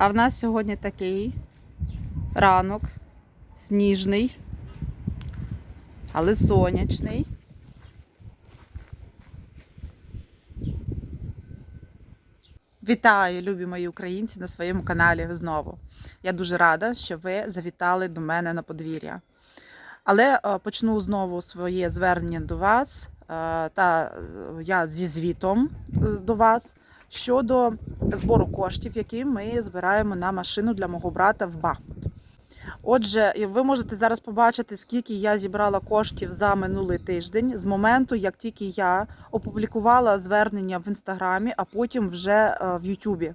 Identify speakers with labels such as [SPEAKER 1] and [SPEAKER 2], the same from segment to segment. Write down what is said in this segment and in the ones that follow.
[SPEAKER 1] А в нас сьогодні такий ранок, сніжний, але сонячний. Вітаю, любі мої українці, на своєму каналі знову. Я дуже рада, що ви завітали до мене на подвір'я. Але е, почну знову своє звернення до вас, та е, я зі звітом е, до вас щодо збору коштів, які ми збираємо на машину для мого брата в Бахмут. Отже, ви можете зараз побачити, скільки я зібрала коштів за минулий тиждень з моменту, як тільки я опублікувала звернення в інстаграмі, а потім вже е, в Ютубі.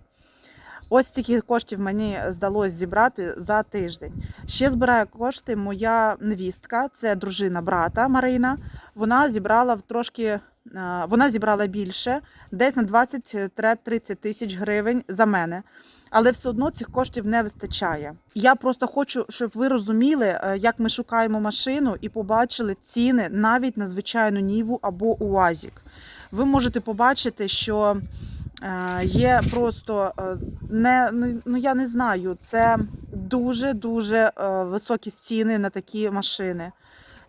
[SPEAKER 1] Ось стільки коштів мені здалося зібрати за тиждень. Ще збирає кошти моя невістка, це дружина брата Марина. Вона зібрала в трошки. е, Вона зібрала більше, десь на 20-30 тисяч гривень за мене, але все одно цих коштів не вистачає. Я просто хочу, щоб ви розуміли, е, як ми шукаємо машину і побачили ціни навіть на звичайну Ніву або УАЗік. Ви можете побачити, що є просто е, не ну, я не знаю, це дуже дуже високі ціни на такі машини.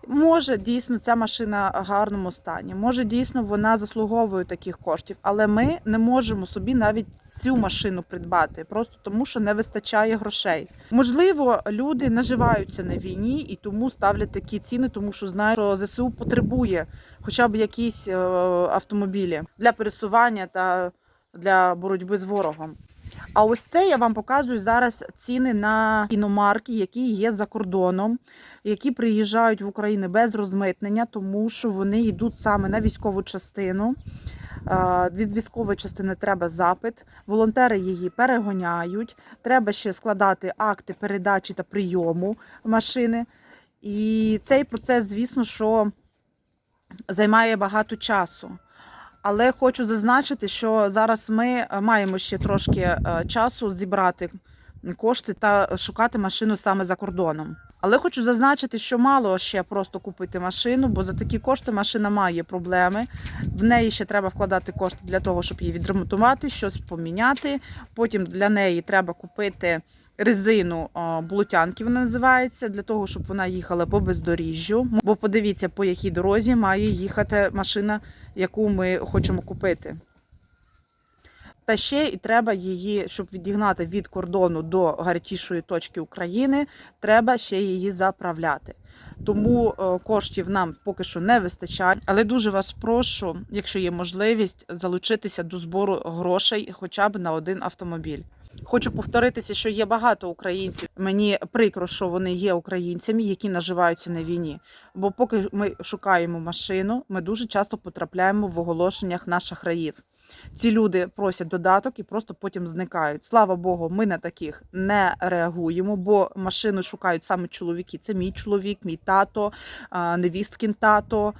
[SPEAKER 1] Може, дійсно ця машина в гарному стані, може дійсно вона заслуговує таких коштів, але ми не можемо собі навіть цю машину придбати, просто тому що не вистачає грошей. Можливо, люди наживаються на війні і тому ставлять такі ціни, тому що знають, що ЗСУ потребує хоча б якісь е, автомобілі для пересування та для боротьби з ворогом. А ось це я вам показую зараз ціни на іномарки, які є за кордоном, які приїжджають в Україну без розмитнення, тому що вони йдуть саме на військову частину. Від військової частини треба запит. Волонтери її перегоняють. Треба ще складати акти передачі та прийому машини. І цей процес, звісно, що займає багато часу. Але хочу зазначити, що зараз ми е, маємо ще трошки е, часу зібрати кошти та шукати машину саме за кордоном. Але хочу зазначити, що мало ще просто купити машину, бо за такі кошти машина має проблеми. В неї ще треба вкладати кошти для того, щоб її відремонтувати, щось поміняти. Потім для неї треба купити резину блутянки, вона називається, для того, щоб вона їхала по бездоріжжю. Бо подивіться, по якій дорозі має їхати машина, яку ми хочемо купити. Та ще і треба її, щоб відігнати від кордону до гарячішої точки України, треба ще її заправляти. Тому е, коштів нам поки що не вистачає, але дуже вас прошу, якщо є можливість, залучитися до збору грошей хоча б на один автомобіль. Хочу повторитися, що є багато українців. Мені прикро, що вони є українцями, які наживаються на війні. Бо поки ми шукаємо машину, ми дуже часто потрапляємо в оголошеннях на шахраїв. Ці люди просять додаток і просто потім зникають. Слава Богу, ми на таких не реагуємо, бо машину шукають саме чоловіки. Це мій чоловік, мій тато, невісткін тато.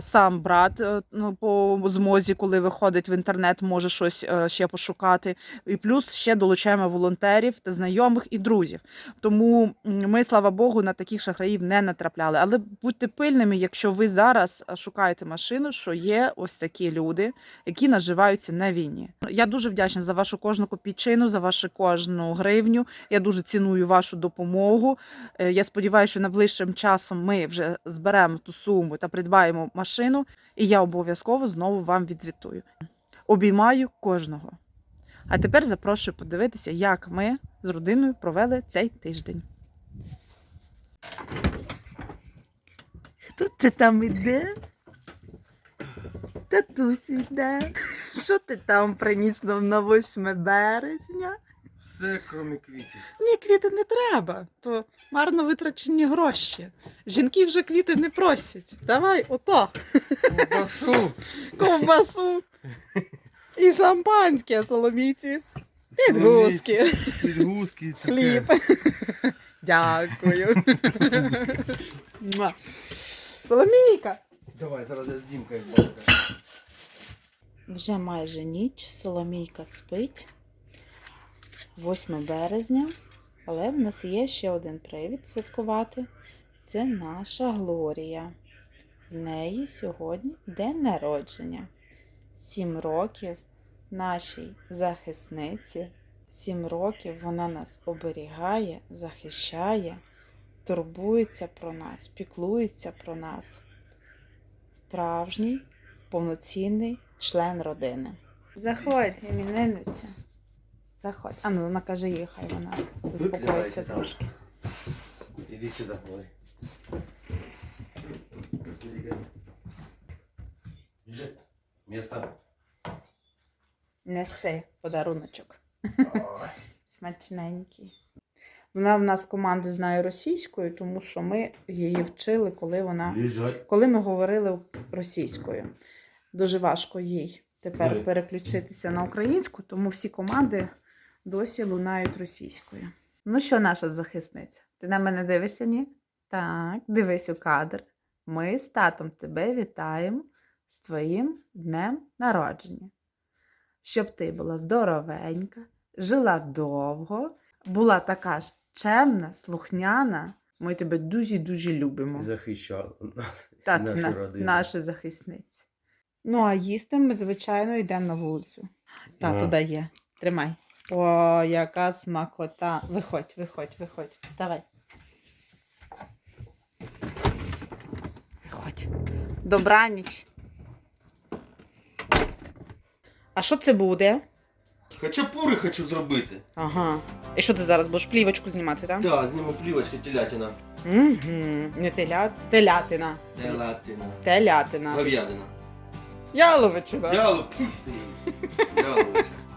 [SPEAKER 1] Сам брат е, ну, по змозі, коли виходить в інтернет, може щось е, ще пошукати. І плюс ще долучаємо волонтерів та знайомих і друзів. Тому ми, слава Богу, на таких шахраїв не натрапляли. Але будьте пильними, якщо ви зараз шукаєте машину, що є ось такі люди, які наживаються на війні. Я дуже вдячна за вашу кожну копійчину, за вашу кожну гривню. Я дуже ціную вашу допомогу. Е, Я сподіваюся, що найближчим часом ми вже зберемо ту суму та придбаємо машину, і я обов'язково знову вам відзвітую. Обіймаю кожного. А тепер запрошую подивитися, як ми з родиною провели цей тиждень. Хто це там іде? Татусь іде. Що ти там приніс нам на 8 березня?
[SPEAKER 2] Все, крім квітів.
[SPEAKER 1] Ні, квіти не треба, то марно витрачені гроші. Жінки вже квіти не просять. Давай, ото,
[SPEAKER 2] Ковбасу.
[SPEAKER 1] ковбасу і шампанське соломійці. Підгузки.
[SPEAKER 2] Підгузки.
[SPEAKER 1] Хліб. Дякую. Соломійка.
[SPEAKER 2] Давай, зараз я з Дімкою.
[SPEAKER 1] Вже майже ніч, Соломійка спить. 8 березня. Але в нас є ще один привід святкувати. Це наша Глорія. В неї сьогодні день народження. Сім років нашій захисниці Сім років вона нас оберігає, захищає, турбується про нас, піклується про нас. Справжній, повноцінний член родини. Заходь, іменинниця. Заходь. А ну накажи їй, хай вона заспокоїться трошки.
[SPEAKER 2] Иди сюда, Ой. Иди. Место.
[SPEAKER 1] Неси подаруночок.
[SPEAKER 2] Ой.
[SPEAKER 1] Смачненький. Вона в нас команди знає російською, тому що ми її вчили, коли вона коли ми говорили російською. Дуже важко їй тепер переключитися на українську, тому всі команди досі лунають російською. Ну що, наша захисниця? Ти на мене дивишся, ні? Так, дивись у кадр. Ми з татом тебе вітаємо з твоїм днем народження. Щоб ти була здоровенька, жила довго, була така ж чемна, слухняна. Ми тебе дуже-дуже любимо.
[SPEAKER 2] Захищала нас.
[SPEAKER 1] Та,
[SPEAKER 2] нашу
[SPEAKER 1] на,
[SPEAKER 2] родину.
[SPEAKER 1] наша захисниця. Ну, а їсти ми, звичайно, йдемо на вулицю. Тато
[SPEAKER 2] Ага.
[SPEAKER 1] дає. Тримай. О, яка смакота. Виходь, виходь, виходь. Давай. Виходь. Добраніч. А що це буде?
[SPEAKER 2] Хачапури хочу зробити.
[SPEAKER 1] Ага. І що ти зараз будеш плівочку знімати, так?
[SPEAKER 2] Так, зніму плівочка телятина.
[SPEAKER 1] Угу. Не теля... телятина.
[SPEAKER 2] Телятина.
[SPEAKER 1] Телятина.
[SPEAKER 2] Говядина.
[SPEAKER 1] Яловичина.
[SPEAKER 2] Ялуп. Яловича.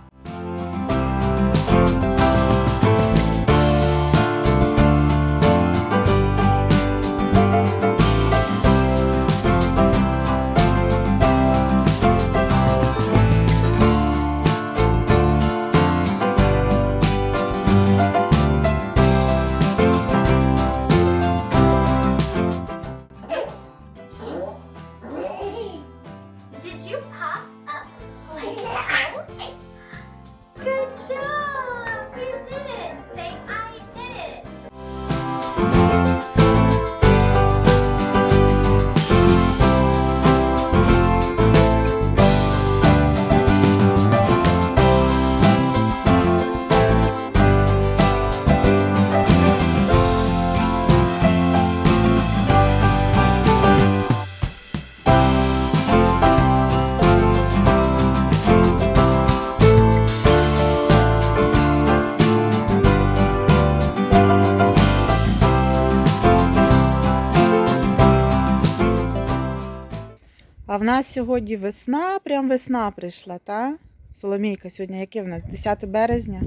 [SPEAKER 1] В нас сьогодні весна, прям весна прийшла, та? Соломійка, сьогодні яке в нас? 10 березня.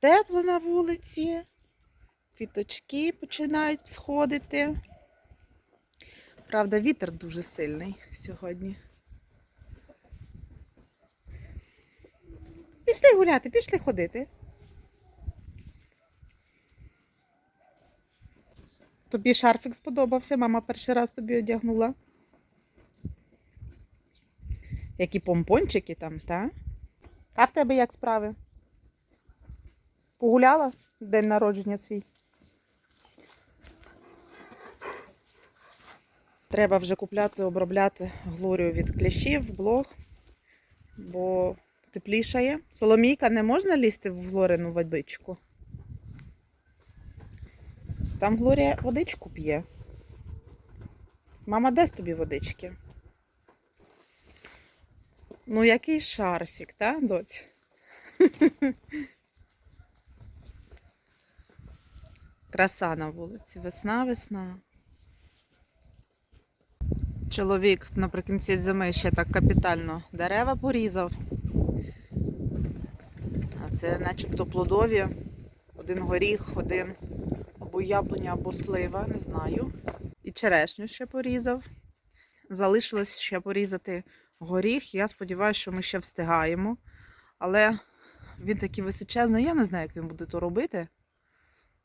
[SPEAKER 1] Тепло на вулиці. Квіточки починають всходити. Правда, вітер дуже сильний сьогодні. Пішли гуляти, пішли ходити. Тобі шарфик сподобався, мама перший раз тобі одягнула. Які помпончики там, та? А в тебе як справи? Погуляла в день народження свій? Треба вже купляти, обробляти глорію від кліщів, блог, бо теплішає. Соломійка, не можна лізти в Глорину водичку? Там Глорія водичку п'є. Мама дасть тобі водички? Ну, який шарфік, та, доць? Краса на вулиці. Весна, весна. Чоловік наприкінці зими ще так капітально дерева порізав. А це начебто плодові. Один горіх, один або яблуня, або слива, не знаю. І черешню ще порізав. Залишилось ще порізати горіх. Я сподіваюся, що ми ще встигаємо. Але він такий височезний, я не знаю, як він буде то робити.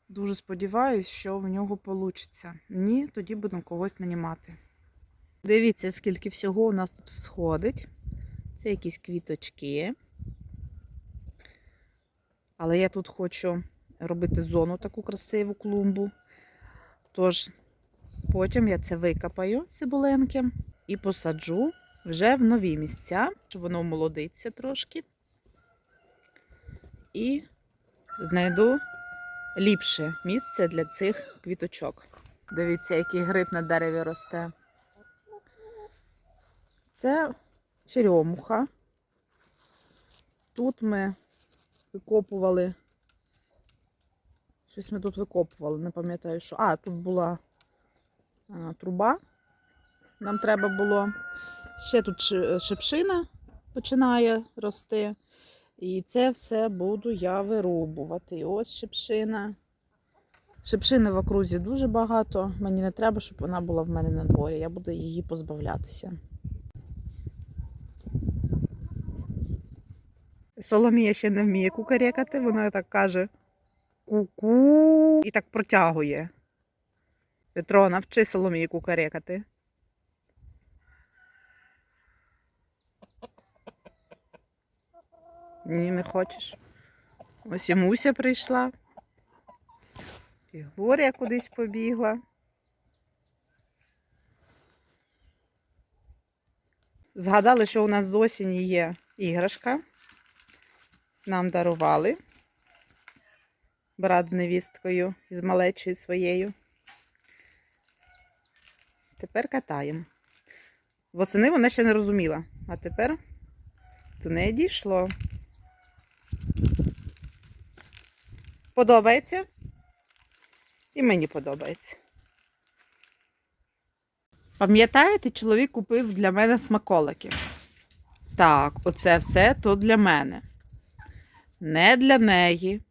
[SPEAKER 1] Дуже сподіваюся, що в нього вийде. Ні, тоді будемо когось нанімати. Дивіться, скільки всього у нас тут всходить. Це якісь квіточки. Але я тут хочу робити зону таку красиву клумбу. Тож потім я це викопаю цибуленки і посаджу вже в нові місця, воно молодиться трошки. і знайду ліпше місце для цих квіточок. Дивіться, який гриб на дереві росте. Це черемуха. Тут ми викопували. Щось ми тут викопували, не пам'ятаю, що. А, тут була а, труба. Нам треба було. Ще тут ши- шипшина починає рости. І це все буду я вирубувати. І ось шипшина. Шипшини в окрузі дуже багато. Мені не треба, щоб вона була в мене на дворі. Я буду її позбавлятися. Соломія ще не вміє кукарекати, вона так каже ку-ку і так протягує. Петро, навчи Соломію кукарекати. Ні, не хочеш. Ось і Муся прийшла. І Глорія кудись побігла. Згадали, що у нас з осені є іграшка. Нам дарували. Брат з невісткою з малечою своєю. Тепер катаємо. Восени вона ще не розуміла, а тепер до неї дійшло. Подобається? І мені подобається. Пам'ятаєте, чоловік купив для мене смаколики. Так, оце все то для мене. Не для неї.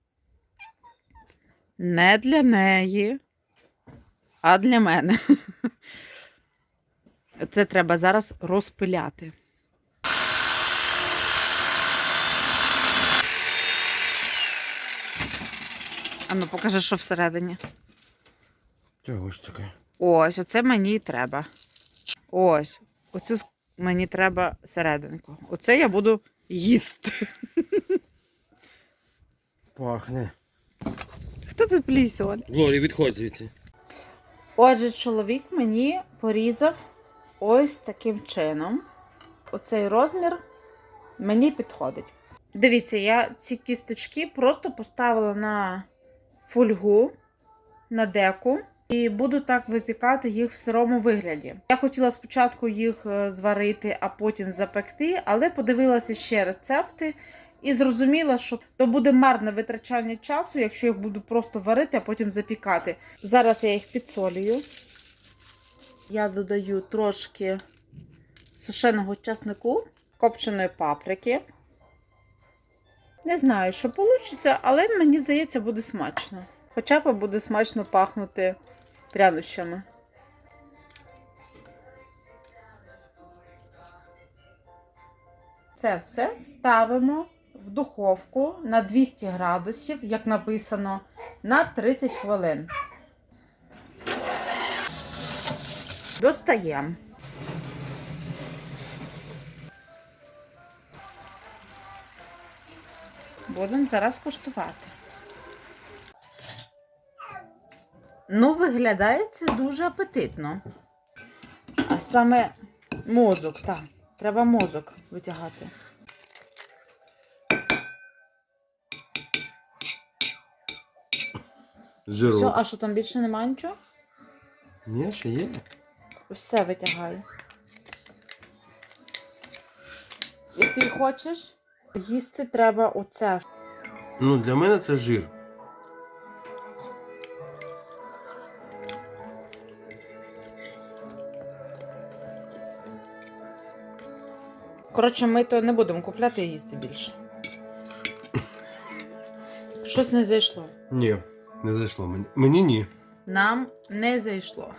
[SPEAKER 1] Не для неї, а для мене. Це треба зараз розпиляти. А ну покажи, що всередині.
[SPEAKER 2] Чого ж таке?
[SPEAKER 1] Ось, оце мені і треба. Ось. Оцю мені треба серединку. Оце я буду їсти.
[SPEAKER 2] Пахне.
[SPEAKER 1] Хто тут пліс, Оль?
[SPEAKER 2] Глорі, відходь звідси.
[SPEAKER 1] Отже, чоловік мені порізав ось таким чином. Оцей розмір мені підходить. Дивіться, я ці кісточки просто поставила на фольгу, на деку. І буду так випікати їх в сирому вигляді. Я хотіла спочатку їх е, зварити, а потім запекти, але подивилася ще рецепти і зрозуміла, що то буде марне витрачання часу, якщо їх буду просто варити, а потім запікати. Зараз я їх підсолюю. Я додаю трошки сушеного часнику, копченої паприки. Не знаю, що вийде, але мені здається, буде смачно. Хоча б буде смачно пахнути прянощами. Це все ставимо в духовку на 200 градусів, як написано, на 30 хвилин. Достаємо. Будемо зараз куштувати. Ну, виглядає це дуже апетитно. А саме мозок, так. Треба мозок витягати.
[SPEAKER 2] Жирок.
[SPEAKER 1] Все, а що там більше немає нічого?
[SPEAKER 2] Ні, ще є.
[SPEAKER 1] Все витягаю. І ти хочеш? Їсти треба оце.
[SPEAKER 2] Ну, для мене це жир.
[SPEAKER 1] Коротше, ми то не будемо купляти і їсти більше. Щось не зайшло.
[SPEAKER 2] Ні, не зайшло мені. Мені ні.
[SPEAKER 1] Нам не зайшло.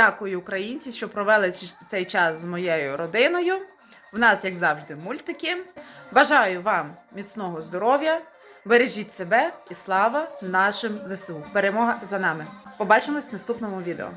[SPEAKER 1] Дякую, українці, що провели цей час з моєю родиною. В нас, як завжди, мультики. Бажаю вам міцного здоров'я. Бережіть себе і слава нашим ЗСУ. Перемога за нами. Побачимось в наступному відео.